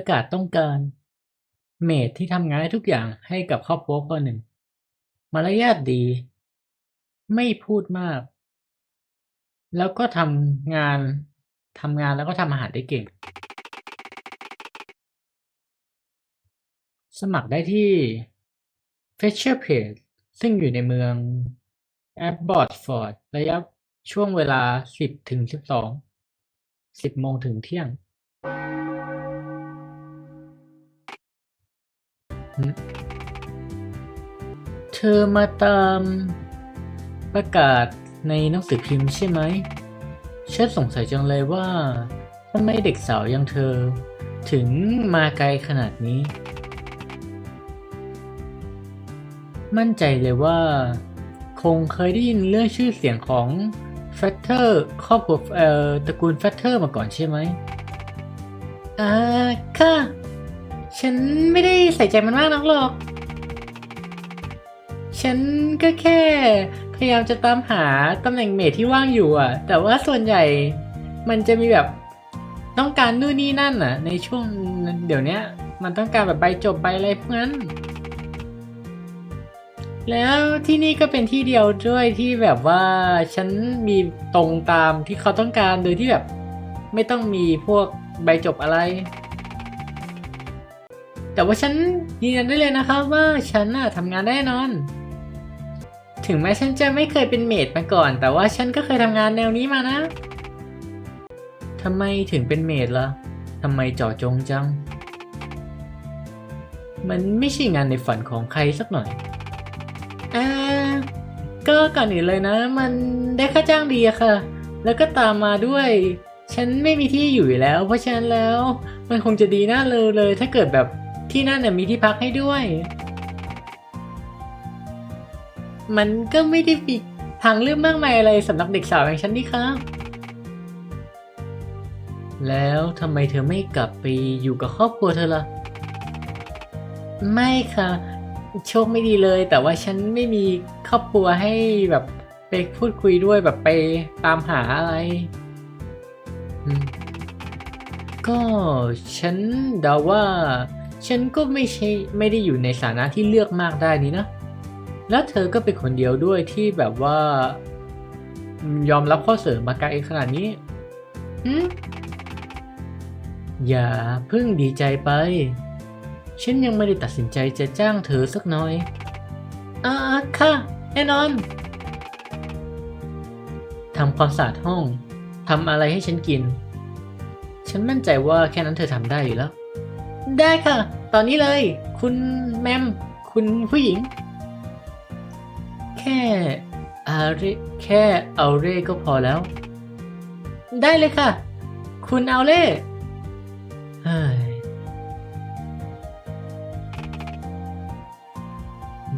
ประกาศต้องการเมดที่ทำงานได้ทุกอย่างให้กับครอบครัวคนหนึ่ง มารยาทดี ไม่พูดมาก แล้วก็ทำงานทำงานแล้วก็ทำอาหารได้เก่ง สมัครได้ที่ Fetcher Page ซึ่งอยู่ในเมือง Abbotsford ระยะช่วงเวลา 10ถึง12 10โมงถึงเที่ยง เธอมาตามประกาศในหนังสือพิมพ์ใช่ไหมฉันสงสัยจังเลยว่าทำไมเด็กสาวอย่างเธอ ถึงมาไกลขนาดนี้ มั่นใจเลยว่า คงเคยได้ยินเรื่องชื่อเสียงของแฟตเตอร์ครอบครัวเอ่อตระกูลแฟตเตอร์มาก่อนใช่ไหมอ่าค่ะ ฉันไม่ได้ใส่ใจมันมากนักหรอก ฉันก็แค่ พยายามจะตามหาตำแหน่งเมทที่ว่างอยู่อะ แต่ว่าส่วนใหญ่มันจะมีแบบต้องการนู่นนี่นั่นอะ ในช่วงเดี๋ยวนี้มันต้องการแบบใบจบใบอะไรพวกนั้น แล้วที่นี่ก็เป็นที่เดียวด้วยที่แบบว่าฉันมีตรงตามที่เขาต้องการโดยที่แบบ ไม่ต้องมีพวกใบจบอะไร แต่ว่าฉันยืนยันได้เลยนะครับว่าฉันน่ะทำงานได้แน่นอน ถึงแม้ฉันจะไม่เคยเป็นเมดมาก่อน แต่ว่าฉันก็เคยทำงานแนวนี้มานะทำไมถึงเป็นเมดล่ะทำไมเจาะจงจัง มันไม่ใช่งานในฝันของใครสักหน่อยอ่าก็ก่อนอื่นเลยนะ มันได้ค่าจ้างดีอะค่ะ แล้วก็ตามมาด้วย ฉันไม่มีที่อยู่อยู่แล้ว เพราะฉะนั้นแล้ว มันคงจะดีน่าเลยเลย ถ้าเกิดแบบ ที่นั่นน่ะมีที่พักให้ด้วย มันก็ไม่ได้มีทางเลือกมากมายอะไรสำหรับเด็กสาวอย่างฉันนี่ครับ แล้วทำไมเธอไม่กลับไปอยู่กับครอบครัวเธอล่ะ ไม่ค่ะ โชคไม่ดีเลย แต่ว่าฉันไม่มีครอบครัวให้แบบไปพูดคุยด้วยแบบไปตามหาอะไร ก็ฉันเดาว่า ฉันก็ไม่ใช่ไม่ได้อยู่ในสถานะที่เลือกมากได้นี่นะ แล้วเธอก็เป็นคนเดียวด้วยที่แบบว่า ยอมรับข้อเสนอมาไกลขนาดนี้หืมอย่าเพิ่งดีใจไป ฉันยังไม่ได้ตัดสินใจจะจ้างเธอสักหน่อยอ่าค่ะ แน่นอนทำความสะอาดห้องทำอะไรให้ฉันกิน ฉันมั่นใจว่าแค่นั้นเธอทำได้อยู่แล้ว ได้ค่ะ ตอนนี้เลย คุณแมม คุณผู้หญิง แค่อาเรแค่เอาเร่ก็พอแล้ว ได้เลยค่ะ คุณเอาเร่เฮ้ย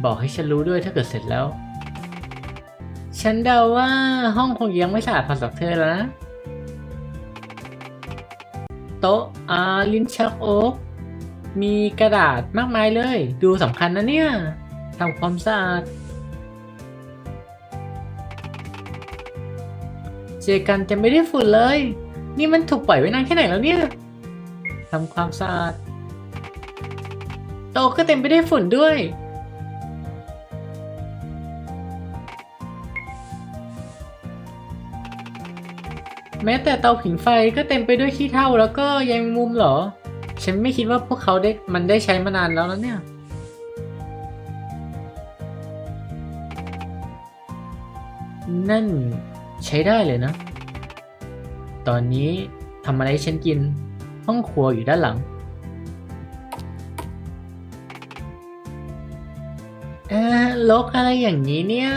บอกให้ฉันรู้ด้วยถ้าเกิดเสร็จแล้ว ฉันเดาว่าห้องคงยังไม่สะอาดพอสำหรับเธอแล้วนะ โต๊ะอาลิ้นชักโอ๊ก มีกระดาษมากมายเลย ดูสำคัญนะเนี่ยทำความสะอาดเจกันจะไม่ได้ฝุ่นเลย นี่มันถูกปล่อยไว้นานแค่ไหนแล้วเนี่ยทำความสะอาดโต๊ะก็เต็มไปด้วยฝุ่นด้วย แม้แต่เตาผิงไฟก็เต็มไปด้วยขี้เถ้าแล้วก็ยแมงมุมเหรอ ฉันไม่คิดว่าพวกเขาได้มันได้ใช้มานานแล้วนะเนี่ย นั่นใช้ได้เลยนะ ตอนนี้ทำอะไรฉันกิน ห้องครัวอยู่ด้านหลัง เออลกอะไรอย่างนี้เนี่ย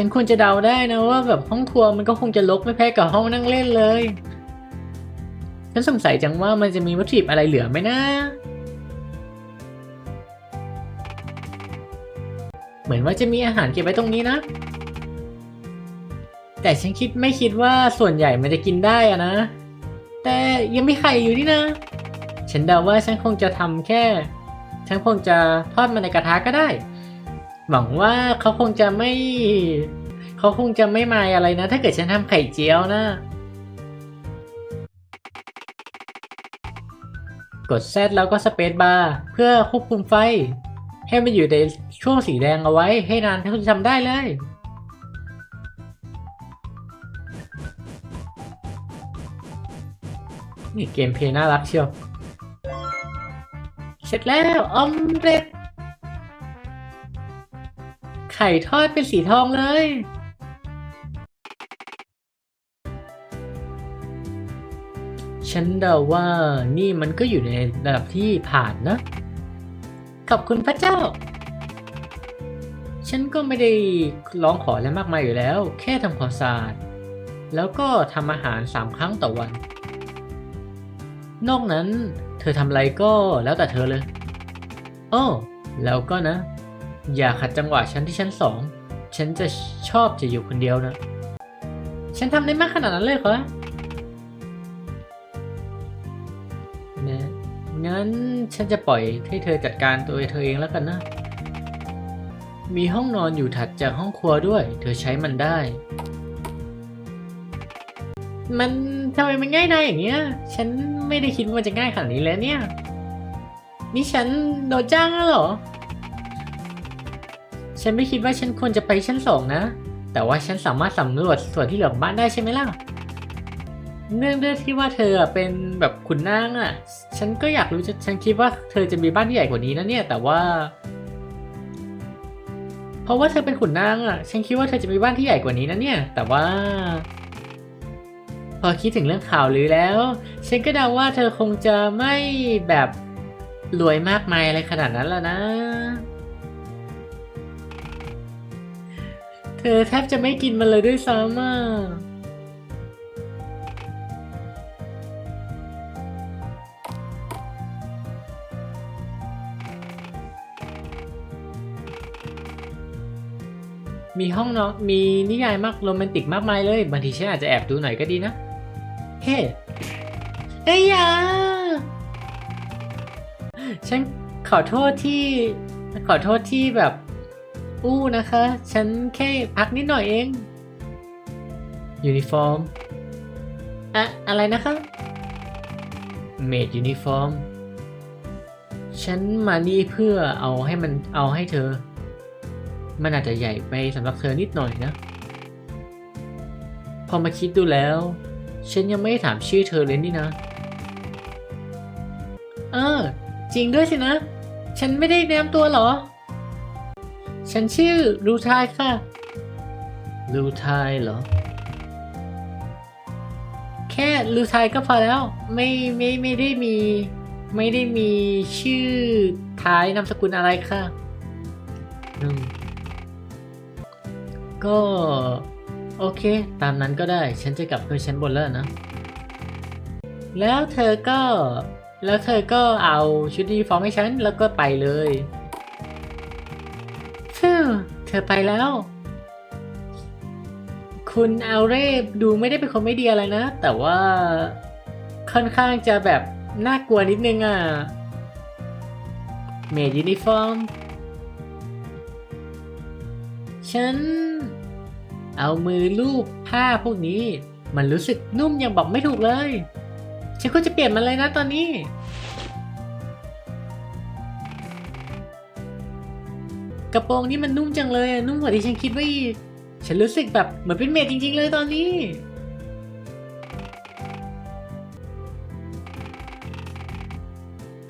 ฉันควรจะเดาได้นะว่าแบบห้องครัวมันก็คงจะรกไม่แพ้กับห้องนั่งเล่นเลย ฉันสงสัยจังว่ามันจะมีวัตถุดิบอะไรเหลือไหมนะ เหมือนว่าจะมีอาหารเก็บไว้ตรงนี้นะ แต่ฉันคิดไม่คิดว่าส่วนใหญ่มันจะกินได้อะนะ แต่ยังมีไข่อยู่นี่นะ ฉันเดาว่าฉันคงจะทำแค่ ฉันคงจะทอดมันในกระทะก็ได้ หวังว่าเขาคงจะไม่ เขาคงจะไม่มาอะไรนะ ถ้าเกิดฉันทำไข่เจียวนะ กด Z แล้วก็สเปซบาร์เพื่อควบคุมไฟ ให้มันอยู่ในช่วงสีแดงเอาไว้ ให้นานเท่าที่ทำได้เลยนี่เกมเพย์น่ารักเชียว เสร็จแล้วออมเร็ต ไข่ทอดเป็นสีทองเลย ฉันเดาว่านี่มันก็อยู่ในระดับที่ผ่านนะ ขอบคุณพระเจ้า ฉันก็ไม่ได้ร้องขออะไรมากมายอยู่แล้ว แค่ทำความสะอาด แล้วก็ทำอาหารสามครั้งต่อวัน นอกนั้นเธอทำอะไรก็แล้วแต่เธอเลยอ้อแล้วก็นะ อย่าขัดจังหวะฉันที่ชั้นสอง ฉันจะชอบจะอยู่คนเดียวนะ ฉันทำได้มากขนาดนั้นเลยเหรอนะงั้นฉันจะปล่อยให้เธอจัดการตัวเธอเองแล้วกันนะ มีห้องนอนอยู่ถัดจากห้องครัวด้วย เธอใช้มันได้ มันทำไมมันง่ายได้อย่างเงี้ย ฉันไม่ได้คิดว่ามันจะง่ายขนาดนี้แล้วเนี่ย นี่ฉันโดนจ้างแล้วเหรอ ฉันไม่คิดว่าฉันควรจะไปชั้นสองนะ แต่ว่าฉันสามารถสำรวจส่วนที่เหลือของบ้านได้ใช่ไหมล่ะ เนื่องด้วยที่ว่าเธอเป็นแบบขุนนางอะ ฉันก็อยากรู้จะฉันคิดว่าเธอจะมีบ้านที่ใหญ่กว่านี้นะเนี่ย แต่ว่า เพราะว่าเธอเป็นขุนนางอะ ฉันคิดว่าเธอจะมีบ้านที่ใหญ่กว่านี้นะเนี่ย แต่ว่า พอคิดถึงเรื่องข่าวลือแล้ว ฉันก็เดาว่าเธอคงจะไม่แบบรวยมากมายอะไรขนาดนั้นแล้วนะ เธอแทบจะไม่กินมันเลยด้วยซ้ำอะมีห้องเนาะมีนิยายมากโรแมนติกมากมายเลยบางทีฉันอาจจะแอบดูหน่อยก็ดีนะ เฮ้เอ้ยยาฉันขอโทษที่ ขอโทษที่แบบ อู้นะคะ ฉันแค่พักนิดหน่อยเอง ยูนิฟอร์ม อะ อะไรนะคะเมดยูนิฟอร์ม ฉันมานี่เพื่อเอาให้มันเอาให้เธอ มันอาจจะใหญ่ไปสำหรับเธอนิดหน่อยนะ พอมาคิดดูแล้ว ฉันยังไม่ได้ถามชื่อเธอเลยนี่นะ เออ จริงด้วยสินะ ฉันไม่ได้แนะนำตัวเหรอ ฉันชื่อรูทายค่ะ รูทายเหรอ แค่รูทายก็พอแล้ว ไม่ไม่ไม่ได้มี ไม่ได้มีชื่อท้ายนามสกุลอะไรค่ะอืมก็ โอเค ตามนั้นก็ได้ ฉันจะกลับไปชั้นบนแล้วนะ แล้วเธอก็ แล้วเธอก็เอาชุดยูนิฟอร์มให้ฉัน แล้วก็ไปเลย ฟิวเธอไปแล้ว คุณอัลเร่ดูไม่ได้เป็นคนไม่ดีอะไรนะ แต่ว่าค่อนข้างจะแบบน่ากลัวนิดนึงอะ เมดยูนิฟอร์ม ฉัน เอามือลูบผ้าพวกนี้ มันรู้สึกนุ่มอยังบอกไม่ถูกเลย ฉันก็จะเปลี่ยนมันเลยนะตอนนี้ กระโปรงนี้มันนุ่มจังเลยอะนุ่มกว่าที่ฉันคิดไว้อีกฉันรู้สึกแบบเหมือนเป็นเมดจริง ๆ เลยตอนนี้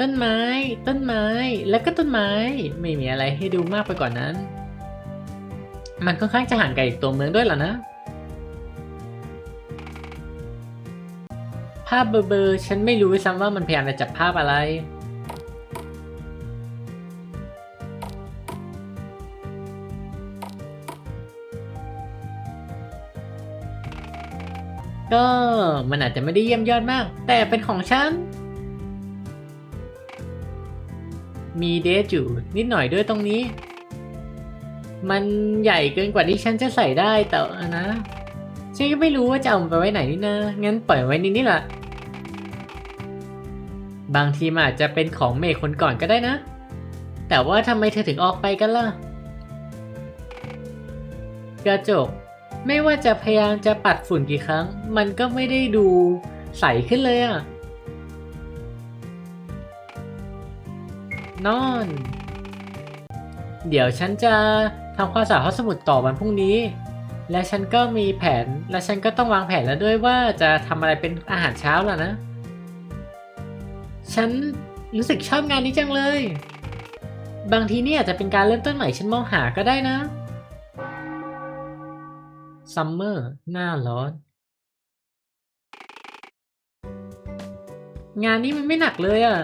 ต้นไม้ ต้นไม้ แล้วก็ต้นไม้ ไม่มีอะไรให้ดูมากไปกว่านั้น มันค่อนข้างจะห่างไกลตัวเมืองด้วยล่ะนะ ภาพเบลอๆฉันไม่รู้ซ้ำว่ามันพยายามจะจับภาพอะไร ก็มันอาจจะไม่ได้เยี่ยมยอดมาก แต่เป็นของฉัน มีเดทอยู่นิดหน่อยด้วยตรงนี้ มันใหญ่เกินกว่าที่ฉันจะใส่ได้แต่นะ ฉันก็ไม่รู้ว่าจะเอาไปไว้ไหนนี่นะ งั้นปล่อยไว้นี่นี่แหละบางทีมันอาจจะเป็นของเมย์คนก่อนก็ได้นะ แต่ว่าทำไมเธอถึงออกไปกันล่ะ กระจก ไม่ว่าจะพยายามจะปัดฝุ่นกี่ครั้ง มันก็ไม่ได้ดูใสขึ้นเลยอะนอน เดี๋ยวฉันจะทำความสะอาดห้องสมุดต่อวันพรุ่งนี้ และฉันก็มีแผน และฉันก็ต้องวางแผนแล้วด้วยว่าจะทำอะไรเป็นอาหารเช้าแล้วนะ ฉันรู้สึกชอบงานนี้จังเลย บางทีนี่อาจจะเป็นการเริ่มต้นใหม่ฉันมองหาก็ได้นะ ซัมเมอร์ หน้าร้อน งานนี้มันไม่หนักเลยอะ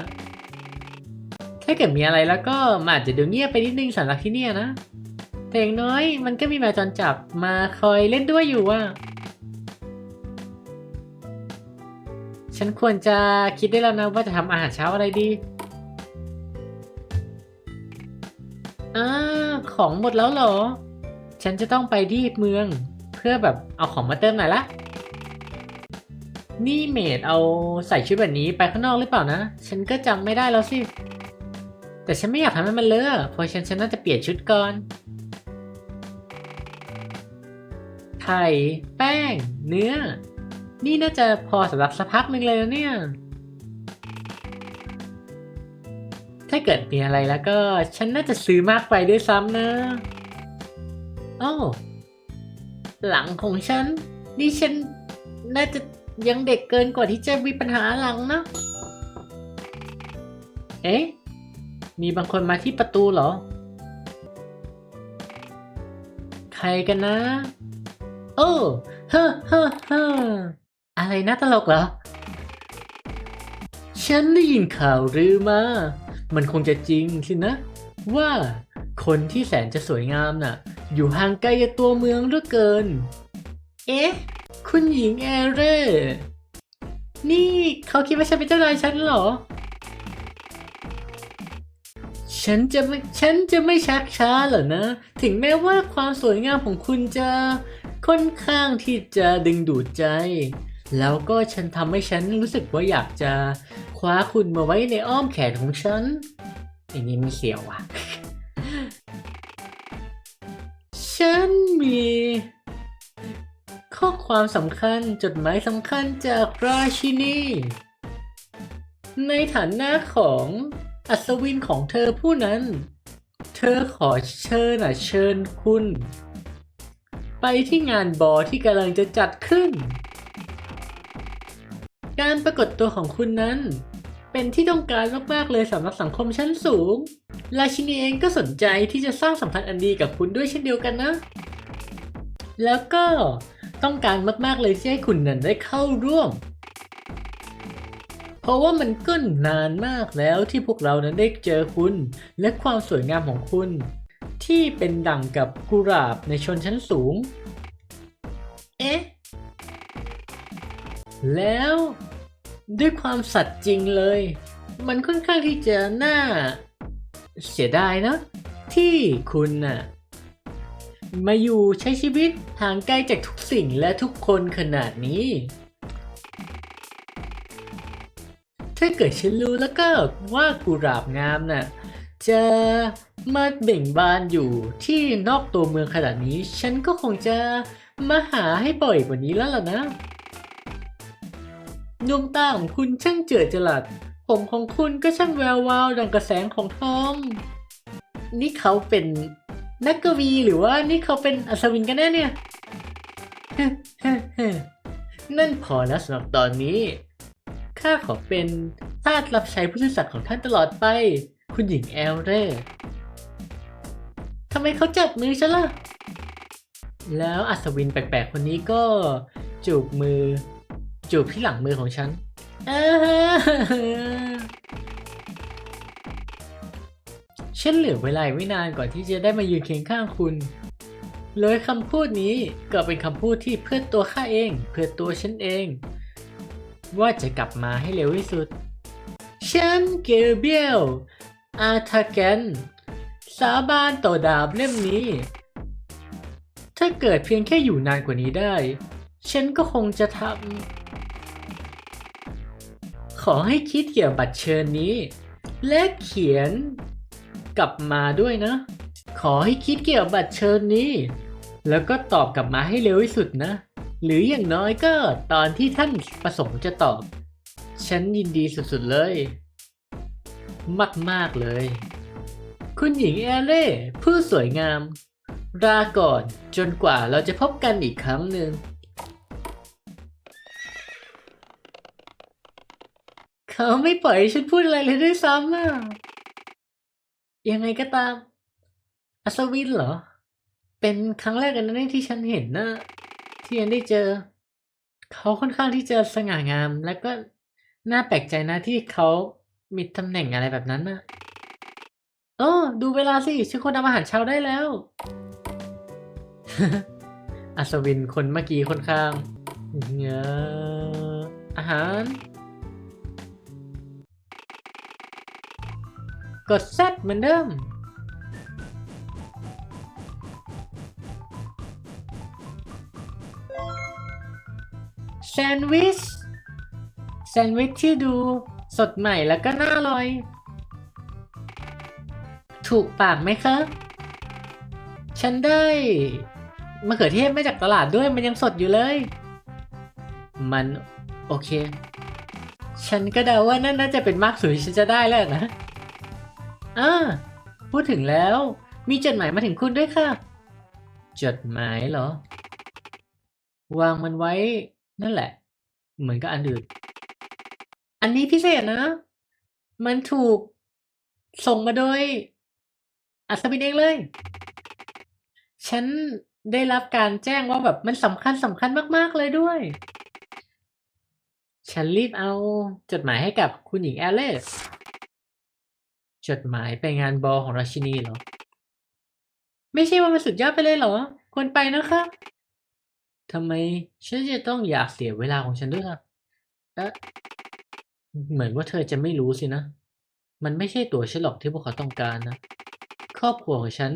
ถ้าเกิดมีอะไรแล้วก็มันอาจจะดูเงียบไปนิดนึงสำหรับที่เนี่ยนะ แต่อย่างน้อยมันก็มีแมวจรจับมาคอยเล่นด้วยอยู่ว่า ฉันควรจะคิดได้แล้วนะว่าจะทำอาหารเช้าอะไรดีอ่าของหมดแล้วเหรอ ฉันจะต้องไปที่เมือง พื่อแบบเอาของมาเติมหน่อยละ นี่เมดเอาใส่ชุดแบบนี้ไปข้างนอกหรือเปล่านะ ฉันก็จำไม่ได้แล้วสิ แต่ฉันไม่อยากทำให้มันเลอะเพราะฉันฉันน่าจะเปลี่ยนชุดก่อน ไข่ แป้ง เนื้อ นี่น่าจะพอสำหรับสักพักหนึ่งเลยนะเนี่ย ถ้าเกิดมีอะไรแล้วก็ฉันน่าจะซื้อมากไปด้วยซ้ำนะอ้าว หลังของฉัน นี่ฉันน่าจะยังเด็กเกินกว่าที่จะมีปัญหาหลังนะ เอ๊ะ มีบางคนมาที่ประตูเหรอ ใครกันนะ โอ้เฮ้อเฮ้อเฮ้ออะไรนะตลกเหรอ ฉันได้ยินข่าวลือมา มันคงจะจริงสินะ ว่าคนที่แสนจะสวยงามน่ะ อยู่ห่างไกลจากตัวเมืองเหลือเกิน เอ๊ะ คุณหญิงแอเร่ นี่เขาคิดว่าฉันเป็นเจ้านายฉันเหรอ ฉันจะไม่ ฉันจะไม่ชักช้าหรอกนะ ถึงแม้ว่าความสวยงามของคุณจะค่อนข้างที่จะดึงดูดใจ แล้วก็ฉันทำให้ฉันรู้สึกว่าอยากจะคว้าคุณมาไว้ในอ้อมแขนของฉันอันนี้มันเสียวอะ ฉันมี ข้อความสำคัญจดหมายสำคัญจากราชินี ในฐานะของอัศวินของเธอผู้นั้น เธอขอเชิญอะเชิญคุณ ไปที่งานบอที่กำลังจะจัดขึ้น การปรากฏตัวของคุณนั้น เป็นที่ต้องการมากๆเลยสำหรับสังคมชั้นสูง ราชินีเองก็สนใจที่จะสร้างสัมพันธ์อันดีกับคุณด้วยเช่นเดียวกันนะ แล้วก็ต้องการมากๆเลยที่ให้คุณนั้นได้เข้าร่วม เพราะว่ามันก็นานมากแล้วที่พวกเรานั้นได้เจอคุณ และความสวยงามของคุณ ที่เป็นดั่งกับกุหลาบในชนชั้นสูง เอ๊ะ แล้ว ด้วยความสัตย์จริงเลย มันค่อนข้างที่จะน่า เสียดายนะ ที่คุณน่ะมาอยู่ใช้ชีวิตห่างไกลจากทุกสิ่งและทุกคนขนาดนี้ ถ้าเกิดฉันรู้แล้วก็ว่ากุหลาบงามน่ะ จะมาเบ่งบานอยู่ที่นอกตัวเมืองขนาดนี้ ฉันก็คงจะมาหาให้บ่อยกว่านี้แล้วล่ะนะ ดวงตาของคุณช่างเจิดจรัส ผมของคุณก็ช่างแวววาวดังกระแสงของทอง นี่เขาเป็นนักกวีหรือว่านี่เขาเป็นอัศวินกันแน่เนี่ย นั่นพอแล้วสำหรับตอนนี้ ข้าขอเป็นทาสรับใช้ผู้ซื่อสัตย์ของท่านตลอดไป คุณหญิงแอลเร่ทำไมเขาจับมือฉันล่ะ แล้วอัศวินแปลกๆคนนี้ก็จูบมือ จูบที่หลังมือของฉัน ฉันเหลือเวลาไม่นานก่อนที่จะได้มายืนเคียงข้างคุณเลยคำพูดนี้ก็เป็นคำพูดที่เพื่อตัวข้าเอง เพื่อตัวฉันเอง ว่าจะกลับมาให้เร็วที่สุด ฉันเกลเบียลอาทาแกน สาบานต่อดาบเล่มนี้ ถ้าเกิดเพียงแค่อยู่นานกว่านี้ได้ ฉันก็คงจะทำ ขอให้คิดเกี่ยวกับบัตรเชิญนี้ และเขียนกลับมาด้วยนะ ขอให้คิดเกี่ยวกับบัตรเชิญนี้ แล้วก็ตอบกลับมาให้เร็วที่สุดนะ หรืออย่างน้อยก็ตอนที่ท่านประสงค์จะตอบ ฉันยินดีสุดๆเลย มากๆเลย คุณหญิงแอเล่ผู้สวยงามลาก่อนจนกว่าเราจะพบกันอีกครั้งหนึ่ง เขาไม่ปล่อยให้ฉันพูดอะไรเลยด้วยซ้ำอะยังไงก็ตาม อัศวินเหรอ เป็นครั้งแรกกันนะเนี่ยที่ฉันเห็นนะที่ยังได้เจอ เขาค่อนข้างที่จะสง่างาม และก็น่าแปลกใจนะที่เขามีตำแหน่งอะไรแบบนั้นนะโอ้ดูเวลาสิฉันควรทำอาหารเช้าได้แล้ว อัศวินคนเมื่อกี้ค่อนข้างเงออาหาร กดแซดเหมือนเดิม แซนด์วิช แซนด์วิชที่ดูสดใหม่แล้วก็น่าอร่อย ถูกปากไหมคะฉันได้มะเขือเทศมาจากตลาดด้วยมันยังสดอยู่เลย มันโอเค ฉันก็เดาว่านั่นน่าจะเป็นมากสุดที่ฉันจะได้แล้วนะ อ่าพูดถึงแล้ว มีจดหมายมาถึงคุณด้วยค่ะ จดหมายเหรอ วางมันไว้ นั่นแหละ เหมือนกับอันอื่น อันนี้พิเศษนะ มันถูกส่งมาโดย อัศวินเองเลย ฉันได้รับการแจ้งว่าแบบมันสำคัญสำคัญมาก ๆ เลยด้วย ฉันรีบเอาจดหมายให้กับคุณหญิงแอลเลส จดหมายไปงานบอลของราชินีเหรอ ไม่ใช่ว่ามันสุดยอดไปเลยเหรอ ควรไปนะคะทำไมฉันจะต้องอยากเสียเวลาของฉันด้วยล่ะเอ๊ะเหมือนว่าเธอจะไม่รู้สินะ มันไม่ใช่ตัวฉันหรอกที่พวกเขาต้องการนะ ครอบครัวของฉัน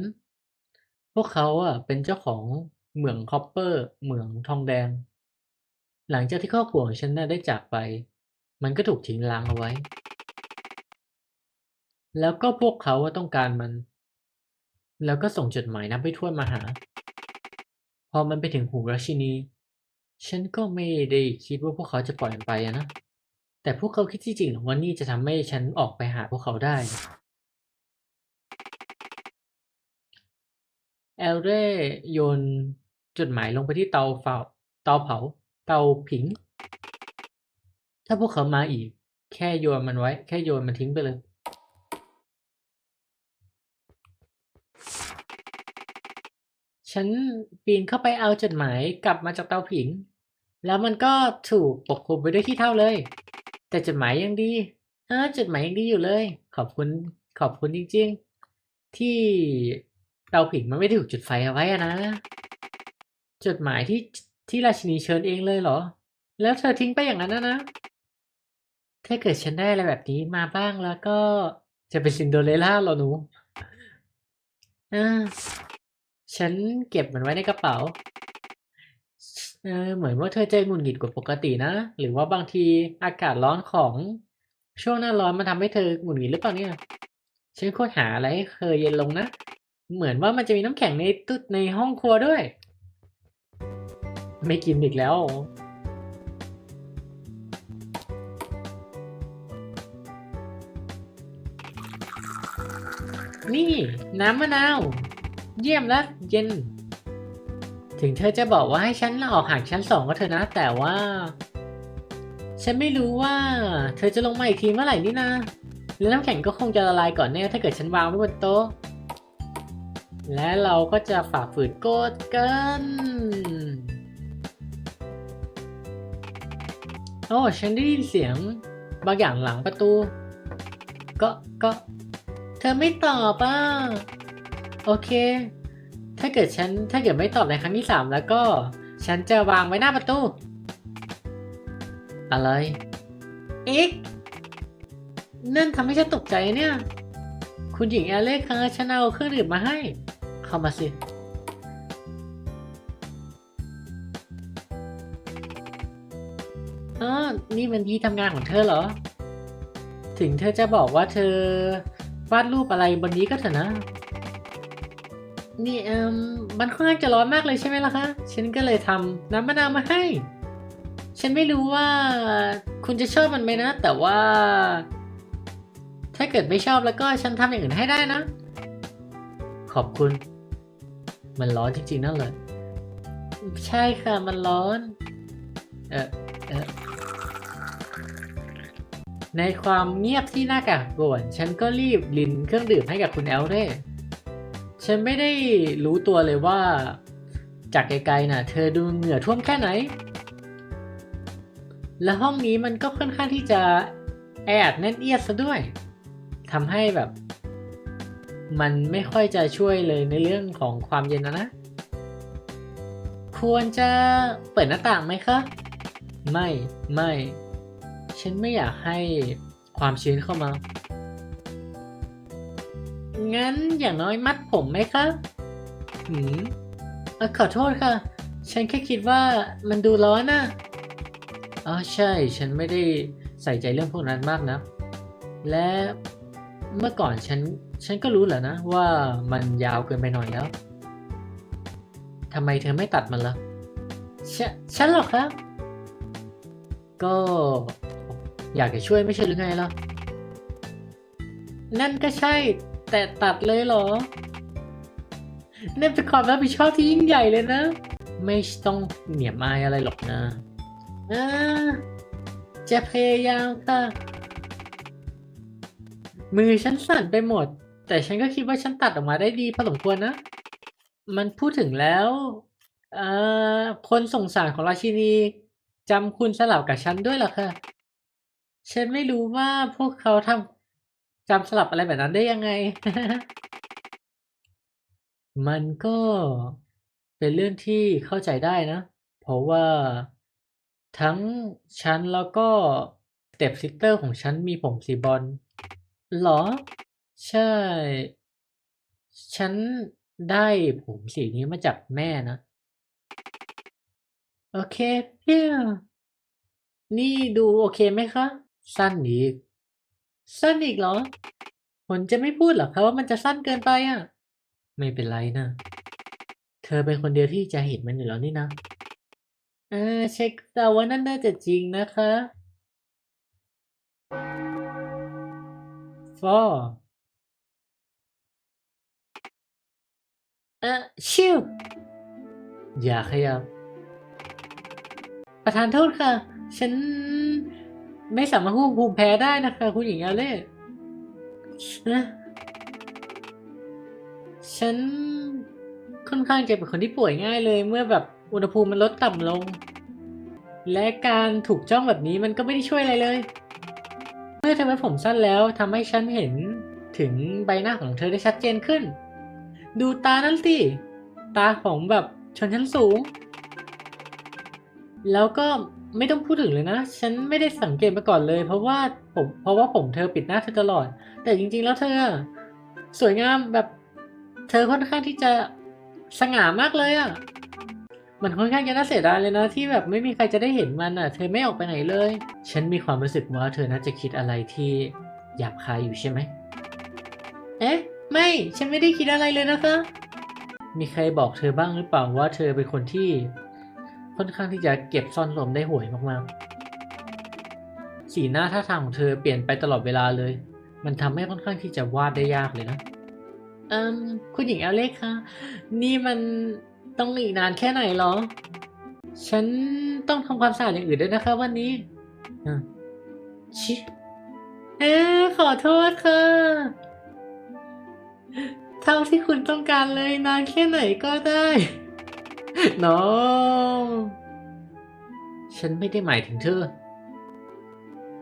พวกเขาอะเป็นเจ้าของเหมืองคอปเปอร์ เหมืองทองแดง หลังจากที่ครอบครัวของฉันน่ะได้จากไป มันก็ถูกทิ้งร้างเอาไว้ แล้วก็พวกเขาต้องการมัน แล้วก็ส่งจดหมายนับไปทั่วมาหา พอมันไปถึงหูราชินี ฉันก็ไม่ได้คิดว่าพวกเขาจะปล่อยมันไปนะ แต่พวกเขาคิดที่จริงหรอว่านี่จะทำให้ฉันออกไปหาพวกเขาได้แอลเร่โยนจดหมายลงไปที่เตาเผาเตาเผา เตาผิง ถ้าพวกเขามาอีก แค่โยนมันไว้ แค่โยนมันทิ้งไปเลย ฉันปีนเข้าไปเอาจดหมายกลับมาจากเตาผิง แล้วมันก็ถูกปกคลุมไปด้วยขี้เถ้าเลย แต่จดหมายยังดีเออจดหมายยังดีอยู่เลย ขอบคุณขอบคุณจริง ๆ ที่เตาผิงมันไม่ได้ถูกจุดไฟเอาไว้อะนะ จดหมายที่ที่ราชินีเชิญเองเลยเหรอ แล้วเธอทิ้งไปอย่างนั้นนะนะถ้าเกิดฉันได้อะไรแบบนี้มาบ้างแล้วก็จะเป็นซินโดเรลล่าเหรอหนูอ่า ฉันเก็บมันไว้ในกระเป๋า เออเหมือนว่าเธอจหงุดหงิดกว่าปกตินะ หรือว่าบางทีอากาศร้อนของช่วงหน้าร้อนมันทำให้เธอหงุดหงิดหรือเปล่าเนี่ย ฉันควรหาอะไรให้เธอเย็นลงนะ เหมือนว่ามันจะมีน้ำแข็งในตู้ในห้องครัวด้วย ไม่กินอีกแล้ว นี่น้ำมะนาว เยี่ยมและเย็น ถึงเธอจะบอกว่าให้ฉันออกห่างชั้นสองก็เถอะนะ แต่ว่า ฉันไม่รู้ว่า เธอจะลงมาอีกทีเมื่อไหร่นี่นะแล้วน้ำแข็งก็คงจะละลายก่อนแน่ถ้าเกิดฉันวางไว้บนโต๊ะ และเราก็จะฝ่าฝืนกฎกัน โอ้ฉันได้ยินเสียงบางอย่างหลังประตู ก็ก็ เธอไม่ตอบอะ โอเค ถ้าเกิดฉันถ้าเกิดไม่ตอบในครั้งที่สามแล้วก็ ฉันจะวางไว้หน้าประตู อะไรเอ๊ะนั่นทำให้ฉันตกใจเนี่ย คุณหญิงแอลเล่คะฉันเอาเครื่องดื่มมาให้ เข้ามาสิอ๋อนี่มันที่ทำงานของเธอเหรอ ถึงเธอจะบอกว่าเธอวาดรูปอะไรบนนี้ก็เถอะนะ นี่เอมมันค่อนข้างจะร้อนมากเลยใช่ไหมล่ะคะ ฉันก็เลยทำน้ำมะนาวมาให้ ฉันไม่รู้ว่า คุณจะชอบมันไหมนะ แต่ว่า ถ้าเกิดไม่ชอบแล้วก็ฉันทำอย่างอื่นให้ได้นะ ขอบคุณ มันร้อนจริงๆนั่นเลยใช่ค่ะ มันร้อน เออเออในความเงียบที่น่ากากกวน ฉันก็รีบลินเครื่องดื่มให้กับคุณแอลเร่ ฉันไม่ได้รู้ตัวเลยว่า จากไกลๆน่ะ เธอดูเหงื่อท่วมแค่ไหน และห้องนี้มันก็ค่อนข้างที่จะแออัดแน่นเอียดซะด้วยทำให้แบบ มันไม่ค่อยจะช่วยเลยในเรื่องของความเย็นนะนะ ควรจะเปิดหน้าต่างไหมคะ ไม่ไม่ ฉันไม่อยากให้ความชื้นเข้ามา งั้นอย่างน้อยมัดผมไหมคะหืมอขอโทษค่ะ ฉันแค่คิดว่ามันดูร้อนนะอ๋อใช่ ฉันไม่ได้ใส่ใจเรื่องพวกนั้นมากนะ และเมื่อก่อนฉัน ฉันก็รู้แหละนะ ว่ามันยาวเกินไปหน่อยแล้วทำไมเธอไม่ตัดมันล่ะฉฉันหรอครับ ก็อยากจะช่วยไม่ใช่หรือไงล่ะ นั่นก็ใช่ แต่ตัดเลยเหรอนั่นเป็นความรับผิดชอบที่ยิ่งใหญ่เลยนะ ไม่ต้องเหนียมอายอะไรหรอกนะอ่าจะพยายามค่ะ มือฉันสั่นไปหมด แต่ฉันก็คิดว่าฉันตัดออกมาได้ดีพอสมควรนะ มันพูดถึงแล้วเอ่อคนส่งสารของราชินีจำคุณสลับกับฉันด้วยหรอคะ ฉันไม่รู้ว่าพวกเขาทำ จำสลับอะไรแบบนั้นได้ยังไง มันก็เป็นเรื่องที่เข้าใจได้นะ เพราะว่าทั้งฉันแล้วก็สเต็ปซิสเตอร์ของฉันมีผมสีบอนซ์เหรอ ใช่ ฉันได้ผมสีนี้มาจากแม่นะ โอเคเพียนี่ดูโอเคไหมคะ สั้นอี สั้นอีกเหรอผลจะไม่พูดหรอคะว่ามันจะสั้นเกินไปอะ ไม่เป็นไรนะ เธอเป็นคนเดียวที่จะเห็นมันอยู่แล้วนี่นะอ่าเช็คแต่ว่านั่นน่าจะจริงนะคะฟอเออชิวอย่าขยับ ประธานโทษค่ะ ฉัน ไม่สามารถควบคุมแพ้ได้นะคะ คุณหญิงอาเล่นะฉันค่อนข้างจะเป็นคนที่ป่วยง่ายเลย เมื่อแบบอุณหภูมิมันลดต่ำลง และการถูกจ้องแบบนี้มันก็ไม่ได้ช่วยอะไรเลย เมื่อเธอไว้ผมสั้นแล้วทำให้ฉันเห็นถึงใบหน้าของเธอได้ชัดเจนขึ้น ดูตานั่นสิ ตาของแบบชนชั้นสูง แล้วก็ ไม่ต้องพูดถึงเลยนะ ฉันไม่ได้สังเกตมาก่อนเลย เพราะว่าผมเพราะว่าผมเธอปิดหน้าเธอตลอด แต่จริง ๆ แล้วเธอ สวยงามแบบ เธอค่อนข้างที่จะสง่ามากเลยอะ่ะ มันค่อนข้างจะน่าเสียดายเลยนะ ที่แบบไม่มีใครจะได้เห็นมันอะ เธอไม่ออกไปไหนเลย ฉันมีความรู้สึกว่าเธอน่าจะคิดอะไรที่หยาบคายอยู่ใช่ไหมเอ๊ะ ไม่ ฉันไม่ได้คิดอะไรเลยนะคะ มีใครบอกเธอบ้างหรือเปล่าว่าเธอเป็นคนที่ ค่อนข้างที่จะเก็บซ่อนลมได้ห่วยมากๆ สีหน้าท่าทางของเธอเปลี่ยนไปตลอดเวลาเลย มันทำให้ค่อนข้างที่จะวาดได้ยากเลยนะเอืมคุณหญิงแอลเล็กคะนี่มันต้องอีกนานแค่ไหนหรอ ฉันต้องทำความสะอาดอย่างอื่นด้วยนะคะวันนี้อชิเอ๊ะขอโทษค่ะ เท่าที่คุณต้องการเลยนานแค่ไหนก็ได้ น้องฉันไม่ได้หมายถึงเธอ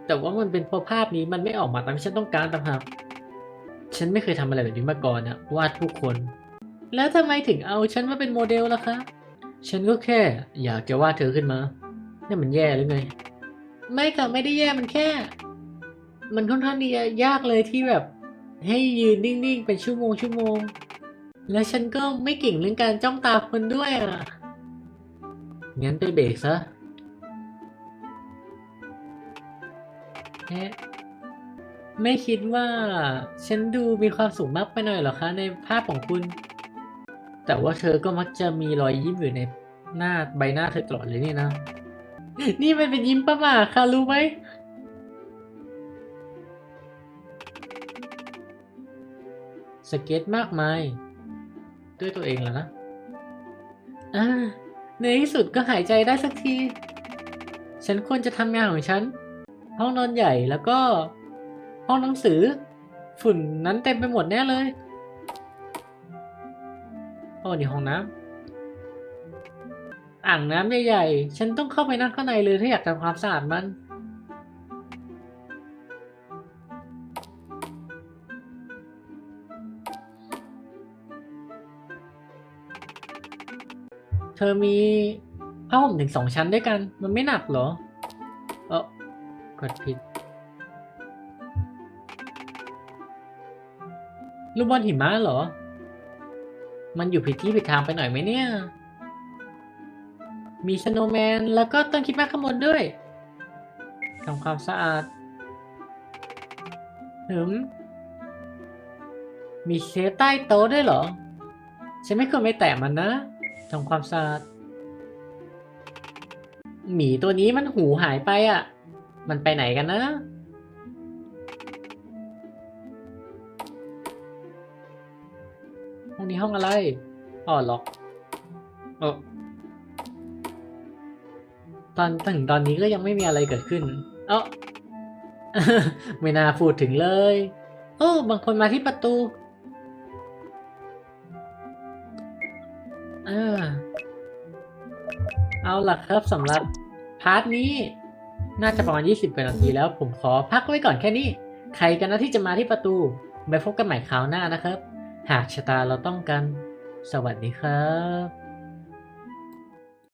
แต่ว่ามันเป็นเพราะภาพนี้มันไม่ออกมาตามที่ฉันต้องการต่างหากฉันไม่เคยทำอะไรแบบนี้มาก่อนนะวาดผู้คน แล้วทำไมถึงเอาฉันมาเป็นโมเดลล่ะคะ ฉันก็แค่ อยากจะวาดเธอขึ้นมานี่มันแย่หรือไง ไม่ค่ะไม่ได้แย่มันแค่ มันค่อนข้างที่ยากเลยที่แบบ ให้ยืนนิ่งๆเป็นชั่วโมงชั่วโมง แล้วฉันก็ไม่เก่งเรื่องการจ้องตาคนด้วยอะ งั้นไปเบรกซะเอ๊ะไม่คิดว่า ฉันดูมีความสุขมากไปหน่อยเหรอคะ ในภาพของคุณ แต่ว่าเธอก็มักจะมีรอยยิ้มอยู่ในหน้าใบหน้าเธอตลอดเลยนี่นะ นี่มันเป็นยิ้มประหมาค่ะรู้ไหมสเก็ตมากมาย ด้วยตัวเองแล้วนะอ่าในที่สุดก็หายใจได้สักที ฉันควรจะทำงานของฉัน ห้องนอนใหญ่แล้วก็ ห้องหนังสือ ฝุ่นนั้นเต็มไปหมดแน่เลยโอ้นี่ห้องน้ำอ่างน้ำใหญ่ๆ ฉันต้องเข้าไปนั่งข้างในเลยถ้าอยากทำความสะอาดมัน เธอมีผ้าห่มถึงสองชั้นด้วยกัน มันไม่หนักเหรอ เออกดผิด ลูกบอลหิมะเหรอ มันอยู่ผิดที่ผิดทางไปหน่อยไหมเนี่ย มีสโนว์แมนแล้วก็ต้นคิดมากข้างบนด้วยทำความสะอาดหืมมีเชฟใต้โต๊ะด้วยเหรอ ฉันไม่ควรไปแตะมันนะ ทำความสะอาดหมีตัวนี้มันหูหายไปอะ มันไปไหนกันนะห้องนี้ห้องอะไรอ๋อล็อกเออตอนถึงตอนนี้ก็ยังไม่มีอะไรเกิดขึ้น เอ้าไม่น่าพูดถึงเลย โอ้ บางคนมาที่ประตู เอาล่ะครับสำหรับพาร์ทนี้น่าจะประมาณ 20กว่านาทีแล้ว ผมขอพักไว้ก่อนแค่นี้ ใครกันนะที่จะมาที่ประตู ไปพบกันใหม่คราวหน้านะครับ หากชะตาเราต้องกัน สวัสดีครับ